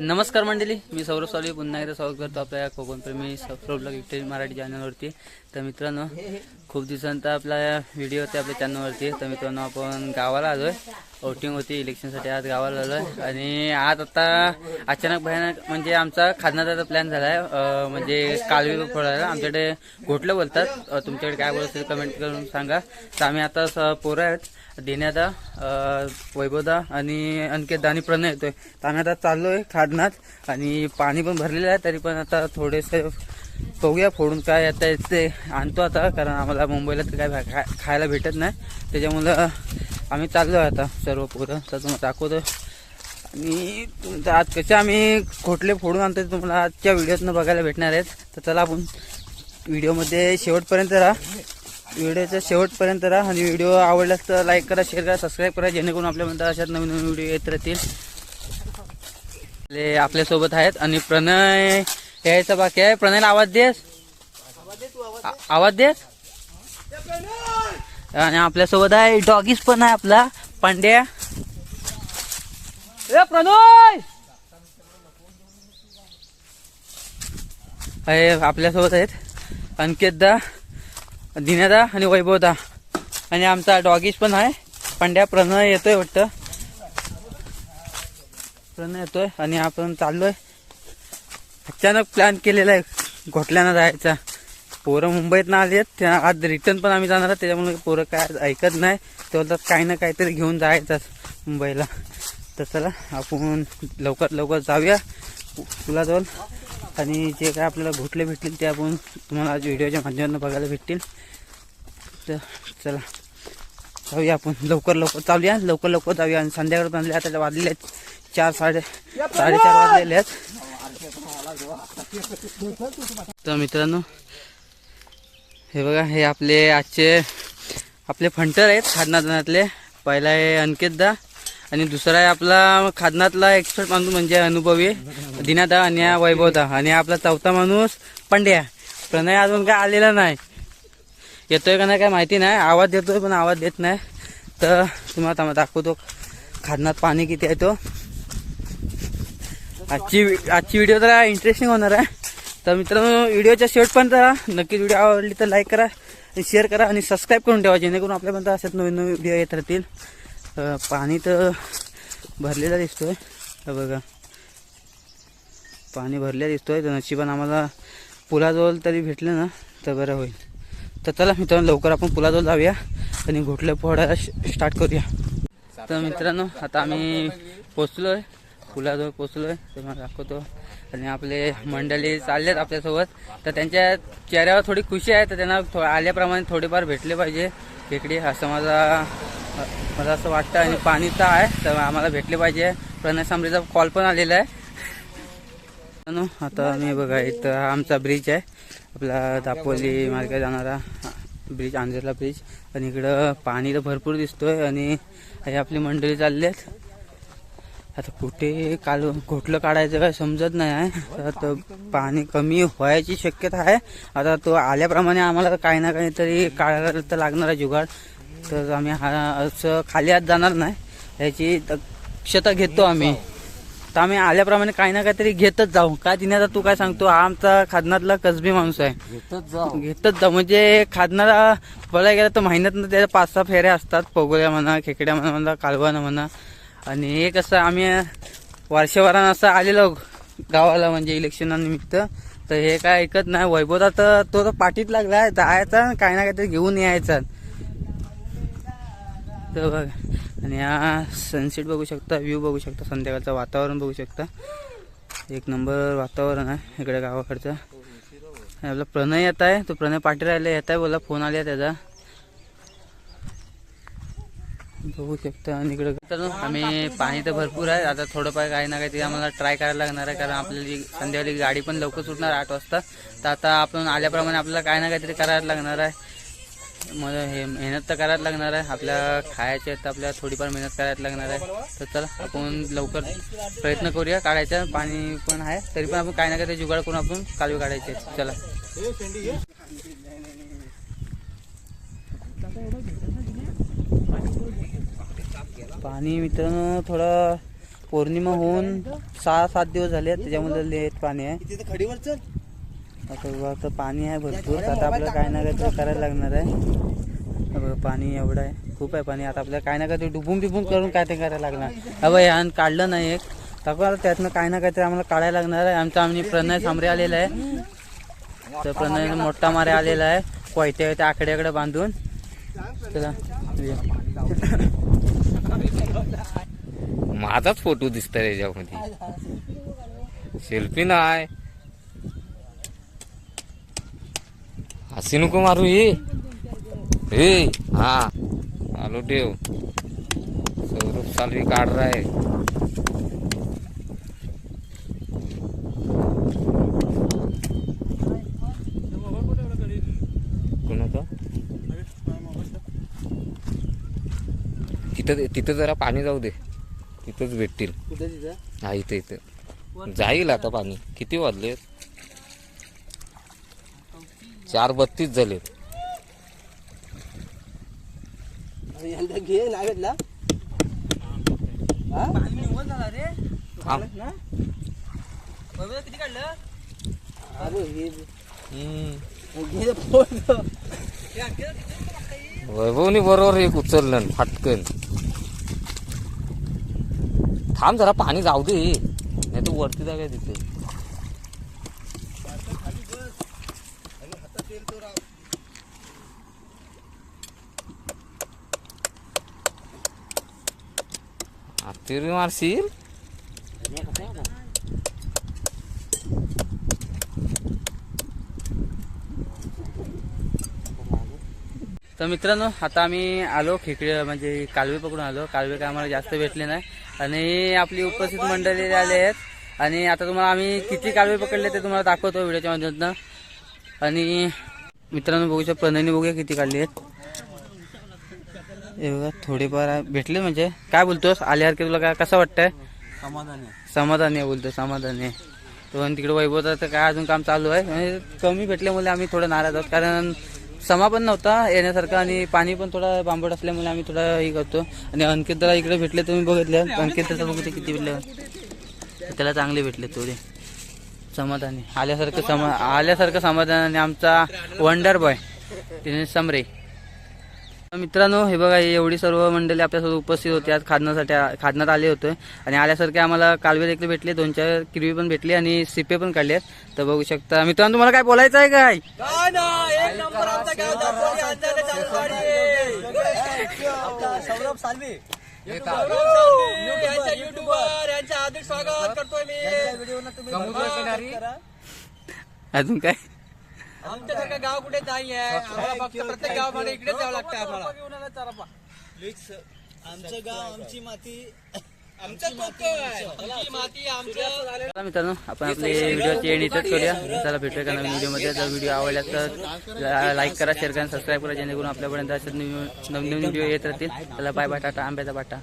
नमस्कार मंडळी मी सौरभ सावली. पुन्हा एकदा स्वागत करतो आपल्या या कोकणप्रेमी सौरभ विक्टरी मराठी चॅनलवरती. तर मित्रांनो खूप दिवसांत आपला व्हिडिओ होते आपल्या चॅनलवरती. तर मित्रांनो आपण गावाला आलोय. वोटिंग होती इलेक्शनसाठी आज गावाला आलोय. आणि आज आता अचानक भयानक म्हणजे आमचा खाजनाचा प्लॅन झाला आहे म्हणजे कालवी फोडायला. आमच्याकडे घोटलं बोलतात. तुमच्याकडे काय बोलत कमेंट करून सांगा. तर आम्ही आता पोरं आहेत. देण्यादा वैभवदा आणि अंकितदा आणि प्रणय येतोय. तर आम्ही आता चाललोय खाडनात आणि पाणी पण भरलेलं आहे तरी पण आता थोडेसे बघूया फोडून काय आता ते आणतो आता कारण आम्हाला मुंबईला तर काय खा- खायला भेटत नाही. त्याच्यामुळं आम्ही चाललो आहे आता सर्व पोरं. तर तुम्हाला दाखवतो. आणि तुमचं आज कसे आम्ही खोटले फोडून आणतो तुम्हाला आजच्या व्हिडिओतनं बघायला भेटणार आहेत. तर चला आपण व्हिडिओमध्ये शेवटपर्यंत राहा. व्हिडिओच्या शेवटपर्यंत राहा. आणि व्हिडिओ आवडल्यास तर लाईक करा शेअर करा सबस्क्राईब करा जेणेकरून आपल्यापर्यंत अशाच नवीन नवीन व्हिडिओ येत राहतील. आपल्यासोबत आहेत. आणि प्रणय यायचा बाकी आहे. प्रणयला आवाज देस आवाज देस आणि आपल्यासोबत आहे. डॉगीस पण आहे आपला. पांड्या. ए प्रणय! आहे आपल्यासोबत आहेत. अंकितदा. दिन्यादा आणि वैभवदा. आणि आमचा डॉगीस पण आहे. पांड्या प्रणय येतोय वाटतं. प्रणय येतोय आणि आपण चाललोय. अचानक प्लॅन केलेला आहे. घोटल्यानं जायचा. पोरं मुंबईत ना आली आहेत. त्या आज रिटर्न पण आम्ही जाणार आहोत. त्याच्यामुळे पोरं काय ऐकत नाही. ते बोलतात काही ना काहीतरी घेऊन जायचं मुंबईला. तर चला आपण लवकर लवकर जाऊया. पुलाजवळ. आणि जे काय आपल्याला घोटले भेटतील ते आपण तुम्हाला आज व्हिडिओच्या माध्यमातून बघायला भेटतील. तर चला जाऊया आपण. लवकर लवकर चालूया. लवकर लवकर जाऊया आणि संध्याकाळ पण आता वाजलेले आहेत. चार साडे साडेचार वाजलेले आहेत. तर मित्रांनो हे बघा हे आपले आजचे आपले फंटर आहेत खादनातले पहिला आहे अंकितदा. आणि दुसरा आहे आपला खादनातला एक्सपर्ट माणूस म्हणजे अनुभवी दिनादा आणि हा वैभवदा. आणि आपला चौथा माणूस पंड्या. प्रणय अजून काय आलेला नाही. येतोय का नाही काय माहिती नाही. आवाज देतोय पण आवाज देत नाही. तर तुम्हाला दाखवतो. खादनात पाणी किती आहे तो? आजची आजची व्हिडिओ तर इंटरेस्टिंग होणार आहे. तर मित्रांनो व्हिडिओच्या शेवटपर्यंत राहा. नक्कीच व्हिडिओ आवडली तर लाईक करा आणि शेअर करा आणि सबस्क्राईब करून ठेवा. जेणेकरून आपल्यापर्यंत असेच नवीन नवीन व्हिडिओ येत राहतील. पाणी तर भरलेलं दिसतोय. बघा. पाणी भरलेलं दिसतोय. तर नशिबान आम्हाला पुलाजवळ तरी भेटलं ना तर बरं होईल. तर चला मित्रांनो लवकर आपण पुलाजवळ जाऊया आणि घोटलं पोहायला स्टार्ट करूया. तर मित्रांनो आता आम्ही पोचलो आहे पुलाजवळ पोचलो आहे तुम्हाला दाखवतो. आणि आपले मंडळी चाललेत आपल्यासोबत. तर त्यांच्या चेहऱ्यावर थोडी खुशी आहे. तर त्यांना थो आल्याप्रमाणे थोडेफार भेटले पाहिजे. इकडे असं माझा मला असं वाटतं आणि पाणी तर आहे तर आम्हाला भेटले पाहिजे. प्रणय सांबरेचा कॉल पण आलेला आहे. आता मी बघा इथं आमचा ब्रिज आहे. आपला दापोली मार्गे जाणारा ब्रिज आंजरला ब्रिज आणि इकडं पाणी तर भरपूर दिसतोय आणि हे आपली मंडळी चालली आहेत. आता कुठे काल घोटलं काढायचं काय समजत नाही आहे. तर पाणी कमी व्हायची शक्यता आहे. आता तो आल्याप्रमाणे आम्हाला काही ना काहीतरी काढायला तर लागणार आहे जुगाड. तर आम्ही हा असं खाली हात जाणार नाही. याची दक्षता घेतो आम्ही. तर आम्ही आल्याप्रमाणे काही ना काहीतरी घेतच जाऊ. काय तिने आता तू काय सांगतो? हा आमचा खादनातला कसबी माणूस आहे. घेतच जाऊ. घेतच जाऊ. म्हणजे खादनाला बघायला गेलं तर महिन्यातनं त्याच्या पाच सहा फेऱ्या असतात. पोगोल्या म्हणा खेकड्या म्हणा म्हणा कालवानं म्हणा. आणि हे कसं आम्ही वर्षभरानं असं आलेलो गावाला म्हणजे इलेक्शनानिमित्त. तर हे काय ऐकत नाही. वैभवता तर तो तर पाठीत लागलाय जायचा आणि काही ना काहीतरी घेऊन यायचा. तर बघ. आणि हा सनसेट बघू शकता व्ह्यू बघू शकता संध्याकाळचं वातावरण बघू शकता. एक नंबर वातावरण आहे इकडे गावाकडचं. आणि आपला प्रणय येत आहे. तो प्रणय पाटील राहिला येत आहे. बोला फोन आला त्याचा. बघू शकता. आणि इकडे आम्ही पाणी तर भरपूर आहे. आता थोडंफार काही ना काहीतरी आम्हाला ट्राय करायला लागणार आहे. कारण आपल्याला संध्याकाळी गाडी पण लवकर सुटणार आठ वाजता. तर आता आपण आल्याप्रमाणे आपल्याला काही ना काहीतरी करायला लागणार आहे. मग हे मेहनत तर करायला लागणार आहे. आपल्या खायचे तर आपल्याला थोडीफार मेहनत करायला लागणार आहे. तर चला आपण लवकर प्रयत्न करूया. काढायचा पाणी पण आहे. तरी पण आपण काही ना काही जुगाड करून आपण कालवे काढायचे चला. पाणी मित्रांनो थोडं पौर्णिमा होऊन सहा सात दिवस झाले आहेत, लेट पाणी आहे. आता बघा आता पाणी आहे भरपूर. आता आपल्याला काय ना काय तर करायला लागणार आहे. बघा पाणी एवढं आहे. खूप आहे पाणी. आता आपल्याला काय ना काय ते डुबून बिबून करून काय ते करायला लागणार. अबा बघा ह्यानं काढलं नाही एक. तर त्यातनं काय ना काय ते आम्हाला काढायला लागणार आहे. आमचा आम्ही प्रणय सामरे आलेला आहे. तर प्रणय मोठा मारे आलेला आहे. कोयत्या त्या आकड्याकडे बांधून. चला माझाच फोटो दिसतोय याच्यामध्ये सेल्फी नाही. हसी नको मारू ये हे हा. आलो ठेव. सौरभ सालवी काढ रहा है कोणाचा? तिथं तिथं जरा पाणी जाऊ दे. तिथंच भेटतील. हा इथं इथं. जाईल आता पाणी. किती वाजले चार बत्तीस झाले यंदा घे हा? किती काढलं अरे हे. घे वैभवनी बरोबर एक उचललं फाटकन. थांब जरा पाणी जाऊ दे. नाही तर वरती जागा तिथे. तिरी मारशील तर मित्रांनो आता आम्ही आलो खेकडे म्हणजे कालवे पकडून आलो. कालवे काय आम्हाला जास्त भेटले नाही. आणि आपली उपस्थित मंडळी आले आहेत. आणि आता तुम्हाला आम्ही किती कालवे पकडले ते तुम्हाला दाखवतो व्हिडिओच्या माध्यमातून. आणि मित्रांनो बघूच्या शकता प्रणयने बघूया किती काढली आहेत. हे बघा थोडेफार भेटले म्हणजे. काय बोलतोस? आल्यासारखे तुला काय कसं वाटतंय? समाधान समाधानी आहे बोलतो समाधानी आहे. तो आणि तिकडे वैभवचा तर काय अजून काम चालू आहे? म्हणजे कमी भेटल्यामुळे आम्ही थोडं नाराज आहोत. कारण समा पण नव्हता येण्यासारखा आणि पाणी पण थोडा बांबट असल्यामुळे आम्ही थोडा हे करतो. आणि अंकित जरा इकडे भेटले तुम्ही बघितले. अंकित त्याचं बघितले किती भेटले. त्याला चांगले भेटले थोडे. समाधानी. आल्यासारखं समा आल्यासारखं समाधान आणि आमचा वंडर बॉय तिने समरे. मित्रांनो हे बघा हे एवढी सर्व मंडळी आपल्यासोबत उपस्थित होते. आज खादण्यासाठी खादण्यात आले होते. आणि आल्यासारखे आम्हाला कालवे देखील भेटले दोन चार किरवी पण भेटली आणि सिपे पण काढले तर बघू शकता. मित्रांनो तुम्हाला काय बोलायचं आहे काय? सौरभ सालवी. स्वागत करतोय मी. अजून काय? आमच्यासारखं गाव कुठे नाही आहे. आम्हाला फक्त प्रत्येक गावामध्ये इकडेच जावं लागतं आम्हाला. आमचं गाव आमची माती. आमचं आमची माती आमचं. चला मित्रांनो आपण आपले व्हिडिओची एंड इथंच करूया. चला भेटूया का नवीन व्हिडिओमध्ये. जर व्हिडिओ आवडला तर लाईक करा शेअर करा सबस्क्राईब करा जेणेकरून आपल्यापर्यंत असे नवीन नवीन व्हिडिओ येत राहतील. चला बाय बाय टाटा. आंब्याचा बाटा.